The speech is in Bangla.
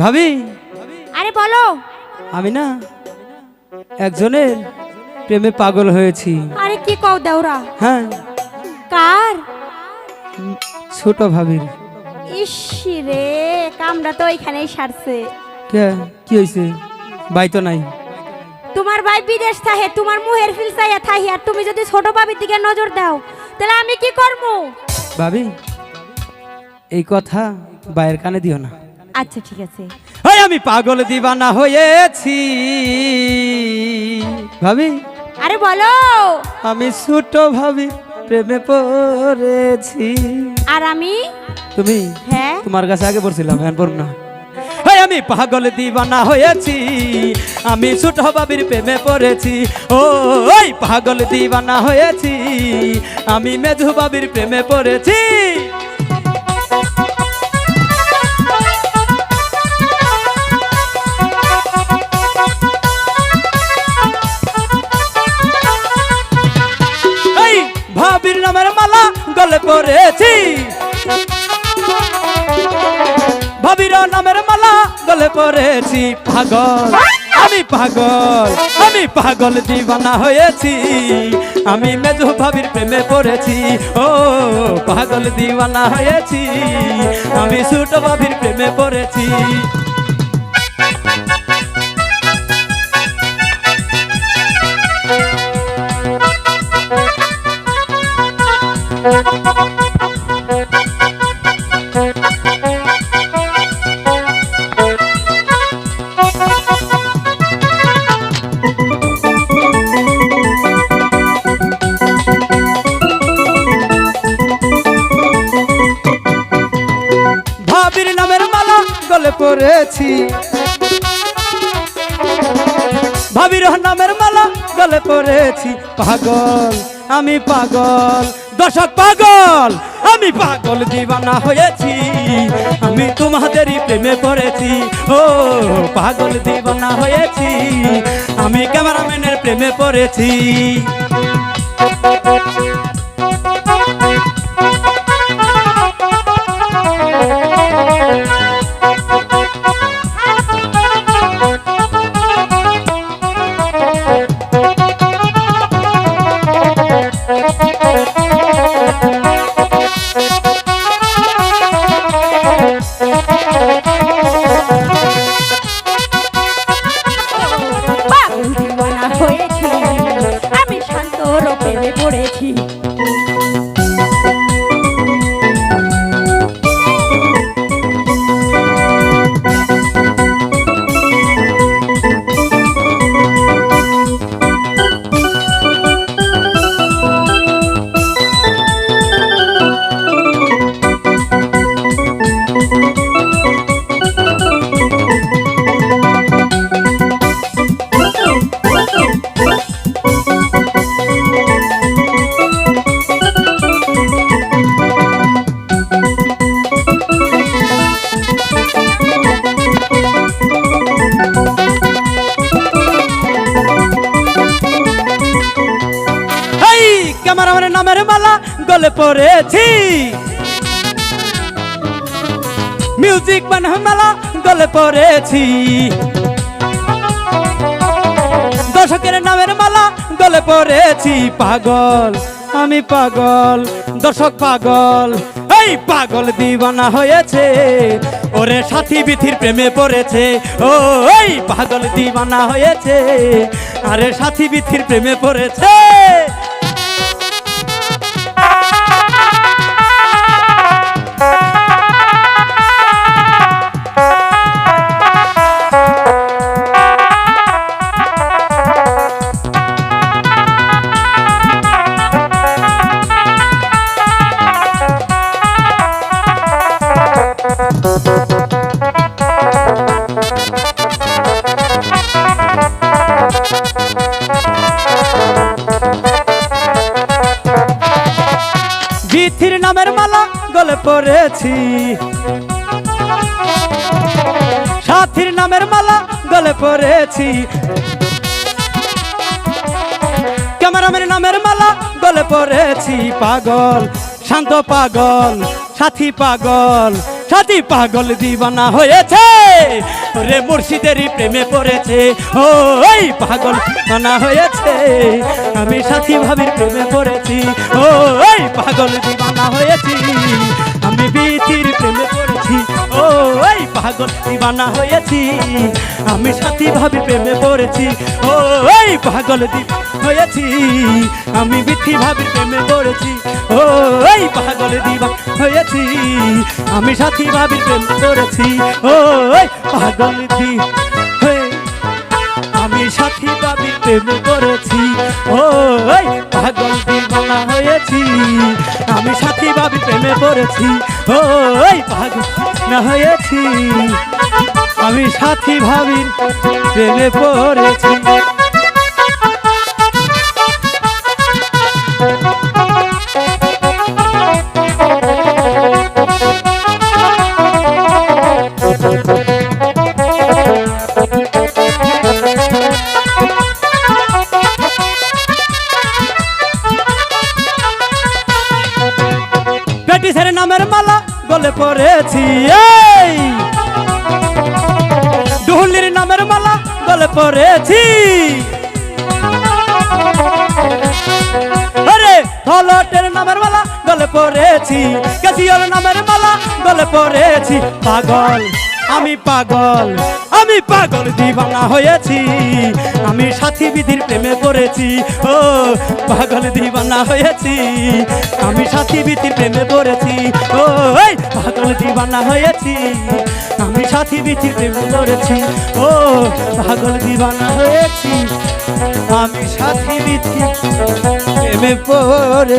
ভাবি? আরে বলো। আমি না একজনের প্রেমে পাগল হয়েছি। আরে কি কও দেওরা? হ্যাঁ। কার? ছোট ভাবির। ইস রে কামটা তো ওইখানেই সারছে। কে? কি হয়েছে ভাই তো নাই। তোমার ভাই বিদেশ থাহে তোমার মুহের ফিল চাইয়া থাহি আর তুমি যদি ছোট ভাবির দিকে নজর দাও তাহলে আমি কি করব? ভাবি এই কথা বাইয়ের কানে দিও না। আচ্ছা ঠিক আছে। ওই আমি পাগল দিবানা হয়েছি। ভাবি? আরে বলো। আমি ছোট ভাবি প্রেমে পড়েছি। আর আমি? তুমি? হ্যাঁ। তোমার কাছে আগে পড়ছিলাম এখন পড়ব না। আমি পাগল দিবানা হয়েছি। আমি ছোট বাবির প্রেমে পড়েছি। ও ওই পাগল দিবানা হয়েছি। আমি মেজু বাবির প্রেমে পড়েছি। নামের মালা গলে পড়েছি ভাবির নামের মালা গলে পড়েছি পাগল, আমি পাগল আমি পাগল দিবানা হয়েছি। আমি মেজু ভাবির প্রেমে পড়েছি। ও, পাগল দিবানা হয়েছি। আমি ছোট ভাবির প্রেমে পড়েছি। নামের মালা গলে পড়েছি। ভাবির নামের মালা গলে পড়েছি। পাগল, আমি পাগল দশক পাগল, আমি পাগল দিবানা হয়েছি। আমি তোমাদেরই প্রেমে পড়েছি। ও, পাগল দিবানা হয়েছি। আমি ক্যামেরাম্যানের প্রেমে পড়েছি। শান্ত প্রেমে পড়েছি নামের মালা গলে পড়েছি। মিউজিক ম্যান মালা গলে পড়েছি। দর্শকের নামের মালা গলে পড়েছি। পাগল, আমি পাগল, দর্শক পাগল। এই পাগল দিবানা হয়েছে, ওরে সাথী বিথির প্রেমে পড়েছে। ও, এই পাগল দিবানা হয়েছে, আরে সাথী বিথির প্রেমে পড়েছে। বিথির নামের মালা গলে পড়েছি। সাথীর নামের মালা গলে পড়েছি। ক্যামেরাম্যানের নামের মালা গলে পড়েছি। পাগল, শান্ত পাগল, সাথী পাগল। সাথী পাগল দিবানা হয়েছে। রে মুর্শিদেরই প্রেমে পড়েছে। ও, এই পাগল দিবানা হয়েছে। আমি সাথী ভাবির প্রেমে পড়েছি। ও, এই পাগল দিবানা হয়েছি। আমি বিতির প্রেমে পাগল দিবানা হয়েছি। আমি সাথী ভাবি প্রেমে পড়েছি। ও, এই পাগল দিবানা হয়েছি। আমি বিথি ভাবি প্রেমে পড়েছি। ও, এই পাগল দিবা হয়েছি। আমি সাথী ভাবি প্রেমে পড়েছি। ও, এই পাগল দি আমি সাথী ভাবি প্রেমে পড়েছি। ও, এই পাগল দিবানা হয়েছি। আমি ভাবি প্রেমে পড়েছি। ওই পাগল না হয়েছি। আমি সাথী ভাবি প্রেমে পড়েছি। নামের মালা গলে পড়েছি, এই। ডুহুলির নামের মালা গলে পড়েছি। আরে থলটের নামের মালা গলে পড়েছি কেসিওর নামের মালা গলে পড়েছি, পাগল। আমি পাগল আমি পাগল দিবানা হয়েছি। আমি সাথী বিধির প্রেমে পড়েছি। ও, পাগল দিবানা হয়েছি। আমি সাথী বিধির প্রেমে পড়েছি। ও পাগল দিবানা হয়েছি। আমি সাথী বিধির প্রেমে পড়েছি। ও, পাগল দিবানা হয়েছি। আমি সাথী বিধির প্রেমে পড়ে